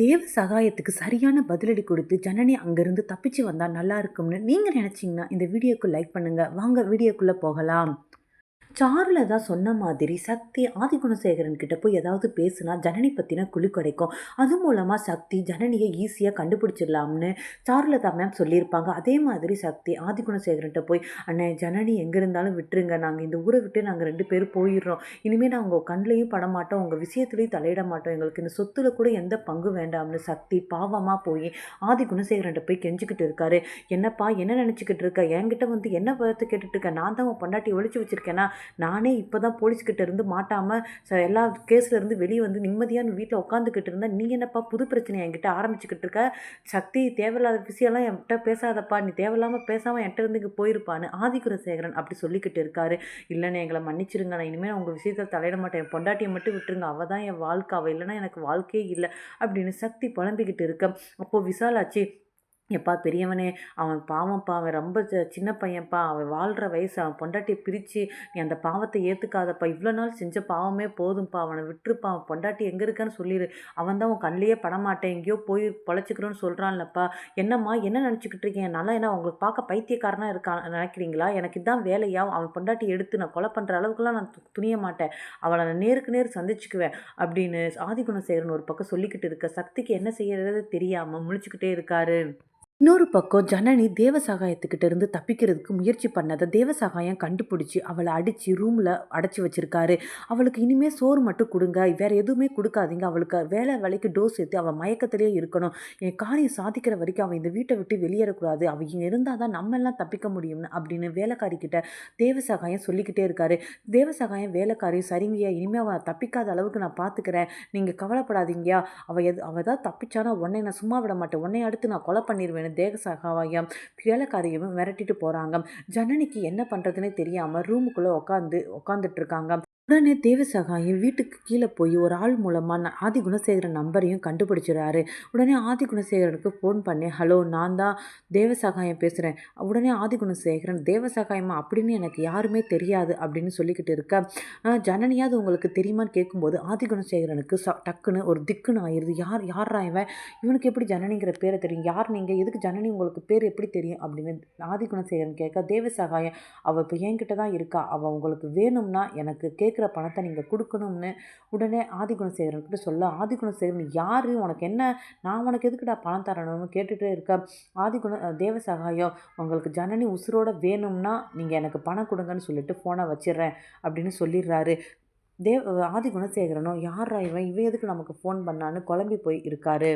தேவ சகாயத்துக்கு சரியான பதிலடி கொடுத்து ஜனனி அங்கேருந்து தப்பிச்சு வந்தால் நல்லா இருக்கும்னு நீங்கள் நினச்சிங்கன்னா இந்த வீடியோக்கு லைக் பண்ணுங்கள் வாங்க வீடியோக்குள்ளே போகலாம். சாருலதா தான் சொன்ன மாதிரி சக்தி ஆதிகுணசேகரன் கிட்ட போய் ஏதாவது பேசுனா ஜனனி பற்றின குழி கிடைக்கும். அது மூலமாக சக்தி ஜனனியை ஈஸியாக கண்டுபிடிச்சிடலாம்னு சாருலதா மேம் சொல்லியிருப்பாங்க. அதே மாதிரி சக்தி ஆதிகுணசேகரன்கிட்ட போய் அண்ணே ஜனனி எங்கே இருந்தாலும் விட்டுருங்க. நாங்கள் இந்த ஊரை விட்டு நாங்கள் ரெண்டு பேரும் போயிடுறோம். இனிமேல் நாங்கள் உங்கள் கண்ணிலையும் பட மாட்டோம். உங்கள் விஷயத்துலையும் தலையிட மாட்டோம். எங்களுக்கு இந்த சொத்துல கூட எந்த பங்கு வேண்டாம்னு. சக்தி பாவமாக போய் ஆதி குணசேகரன்ட்ட போய் கெஞ்சிக்கிட்டு இருக்காரு. என்னப்பா என்ன நினச்சிக்கிட்டு இருக்க? என்கிட்ட வந்து என்ன பார்த்து கேட்டுட்டு இருக்க? நான் தான் உன் பொண்டாட்டி ஒழிச்சு வச்சிருக்கேன்னா நானே இப்போ தான் போலீஸ்கிட்ட இருந்து மாட்டாமல் எல்லா கேஸ்லேருந்து வெளியே வந்து நிம்மதியான வீட்டில் உட்காந்துக்கிட்டு இருந்தேன் நீ என்னப்பா புது பிரச்சனை என்கிட்ட ஆரம்பிச்சுக்கிட்டு இருக்க? சக்தி தேவையில்லாத விஷயம்லாம் என்கிட்ட பேசாதப்பா நீ தேவையில்லாமல் பேசாமல் என்கிட்ட இருந்து இங்கே போயிருப்பான்னு ஆதிகுரசேகரன் அப்படி சொல்லிக்கிட்டு இருக்காரு. இல்லைன்னு எங்களை மன்னிச்சிருங்க நான் இனிமேல் உங்கள் விஷயத்தில் தலையிட மாட்டேன். என் பொண்டாட்டியை மட்டும் விட்டுருங்க அவள் தான் என் வாழ்க்கை அவள் இல்லைன்னா எனக்கு வாழ்க்கையே இல்லை அப்படின்னு சக்தி புலம்பிக்கிட்டு இருக்க. அப்போது விசாலாச்சு எப்பா பெரியவனே அவன் பாவம்ப்பா அவன் ரொம்ப சின்ன பையன்ப்பா அவன் வாழ்கிற வயசு அவன் பொண்டாட்டியை பிரித்து நீ அந்த பாவத்தை ஏற்றுக்காதப்பா இவ்வளோ நாள் செஞ்ச பாவமே போதும்ப்பா அவனை விட்டுருப்பா அவன் பொண்டாட்டி எங்கே இருக்கான்னு சொல்லிடு அவன் தான் உன் கண்ணிலேயே படமாட்டேன் எங்கேயோ போய் பொழைச்சிக்கிறோன்னு சொல்கிறான்லப்பா என்னம்மா என்ன நினச்சிக்கிட்டு இருக்கேன் நல்லா என்ன உங்களுக்கு பார்க்க பைத்தியக்காரனாக இருக்கான் நினைக்கிறீங்களா? எனக்கு இதான் வேலையா? அவன் பொண்டாட்டி எடுத்து நான் கொலை பண்ணுற அளவுக்குலாம் நான் துணிய மாட்டேன். அவளை நான் நேருக்கு நேர் சந்திச்சுக்குவேன் அப்படின்னு ஆதிகுணசேகரன் ஒரு பக்கம் சொல்லிக்கிட்டு இருக்க சக்திக்கு என்ன செய்யறது தெரியாமல் முழிச்சுக்கிட்டே இருக்காரு. இன்னொரு பக்கம் ஜனனி தேவசகாயத்துக்கிட்ட இருந்து தப்பிக்கிறதுக்கு முயற்சி பண்ணதை தேவசகாயம் கண்டுபிடிச்சி அவளை அடித்து ரூமில் அடைச்சி வச்சிருக்காரு. அவளுக்கு இனிமேல் சோறு மட்டும் கொடுங்க. வேறு எதுவுமே கொடுக்காதீங்க. அவளுக்கு வேலை வேலைக்கு டோஸ் ஏற்றி அவள் மயக்கத்திலே இருக்கணும். என் காரியம் சாதிக்கிற வரைக்கும் அவள் இந்த வீட்டை விட்டு வெளியேறக்கூடாது. அவள் இங்கே இருந்தால் தான் நம்ம எல்லாம் தப்பிக்க முடியும்னு அப்படின்னு வேலைக்காரிக்கிட்ட தேவசகாயம் சொல்லிக்கிட்டே இருக்காரு. தேவசகாயம் வேலைக்காரி சரிங்கய்யா இனிமேல் அவள் தப்பிக்காத அளவுக்கு நான் பார்த்துக்கிறேன் நீங்கள் கவலைப்படாதீங்கயா அவள் எது அவள் தான் தப்பிச்சானா உன்னை நான் சும்மா விட மாட்டேன். உன்னை அடுத்து நான் கொலை பண்ணிடுவேன் தேக சகாவாயம் கேளக்காரையும் மிரட்டிட்டு போகிறாங்க ஜனனிக்கு என்ன பண்ணுறதுன்னு தெரியாமல் ரூமுக்குள்ளே உட்காந்து உட்காந்துட்டு இருக்காங்க. உடனே தேவசகாயம் வீட்டுக்கு கீழே போய் ஒரு ஆள் மூலமாக ஆதி குணசேகரன் நம்பரையும் கண்டுபிடிச்சிடுறாரு. உடனே ஆதி குணசேகரனுக்கு ஃபோன் பண்ணி ஹலோ நான் தான் தேவசகாயம் பேசுகிறேன் உடனே ஆதி குணசேகரன் தேவசகாயமா? அப்படின்னு எனக்கு யாருமே தெரியாது அப்படின்னு சொல்லிக்கிட்டு இருக்க. ஜனனியாவது உங்களுக்கு தெரியுமான்னு கேட்கும்போது ஆதி குணசேகரனுக்கு ச டக்குன்னு ஒரு திக்குன்னு ஆயிடுது. யார் யாரா இவன்? இவனுக்கு எப்படி ஜனனிங்கிற பேரை தெரியும்? யார் நீங்கள் எதுக்கு ஜனனி உங்களுக்கு பேர் எப்படி தெரியும்? அப்படின்னு ஆதி குணசேகரன் கேட்க தேவசகாயம் அவள் இப்போ என்கிட்ட தான் இருக்கா. அவள் உங்களுக்கு வேணும்னா எனக்கு கேட்குற பணத்தை நீங்கள் கொடுக்கணும்னு உடனே ஆதிகுணசேகரன்கிட்ட சொல்ல ஆதிகுணசேகரன் யார்? உனக்கு என்ன? நான் உனக்கு எதுக்குடா பணம் தரணும்னு கேட்டுகிட்டே இருக்க. ஆதிகுண தேவசகாயம் உங்களுக்கு ஜனனி உசுரோட வேணும்னா நீங்கள் எனக்கு பணம் கொடுங்கன்னு சொல்லிட்டு ஃபோனை வச்சிடுறேன் அப்படின்னு சொல்லிடுறாரு. தேவ் ஆதி குணசேகரனும் யாரா இவன்? இவன் எதுக்கு நமக்கு ஃபோன் பண்ணான்னு குழம்பி போய் இருக்காரு.